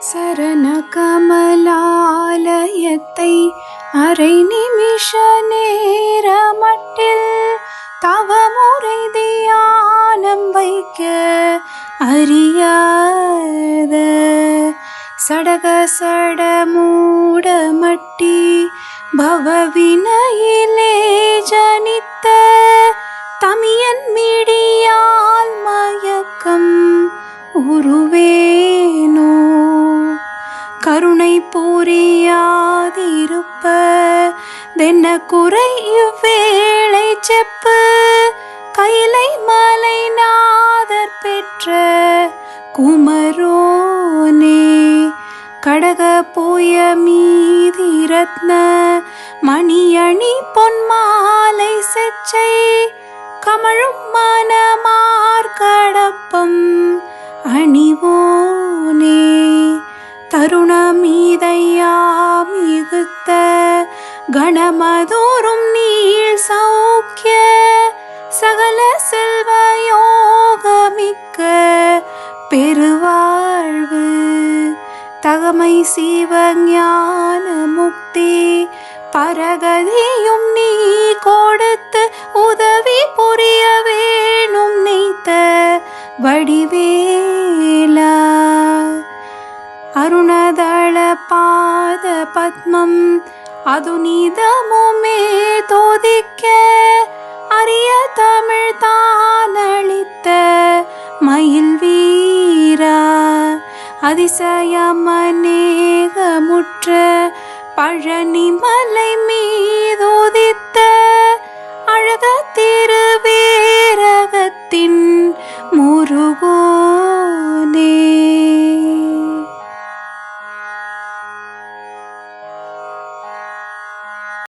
சரணகமலாலயத்தை அரை நிமிஷ நேர மட்டில் தவமுறை தியானம் வைக்க அறியாத. சடக சட மூட மூடமட்டி பவவினையிலே ஜனித்த தமியன் மிடியால் மயக்கம் உருவே கருணை புரியாதிருப்ப தென்ன குறை இவ்வேளை செப்பு கைலை மலை நாதர் பெற்ற குமரோனே. கடக போய மீதி ரத்ன மணியணி பொன்மாலை செச்சை கமழும் மனமார்கடப்பம் அணிவோனே. மிகுத்த கணமதோறும் நீள் சௌக்கிய சகல செல்வ யோகமிக்க பெருவாழ்வு தகமை சிவஞான முக்தி பரகதியும் நீ கொடுத்து உதவி புரிய வேணும் நீத்த வடிவேலா. அருணதள பாத பத்மம் அதுனிதமுமே தோதிக்க அரிய தமிழ் தானளித்த மயில் வீரா. அதிசயமநேகமுற்ற பழனி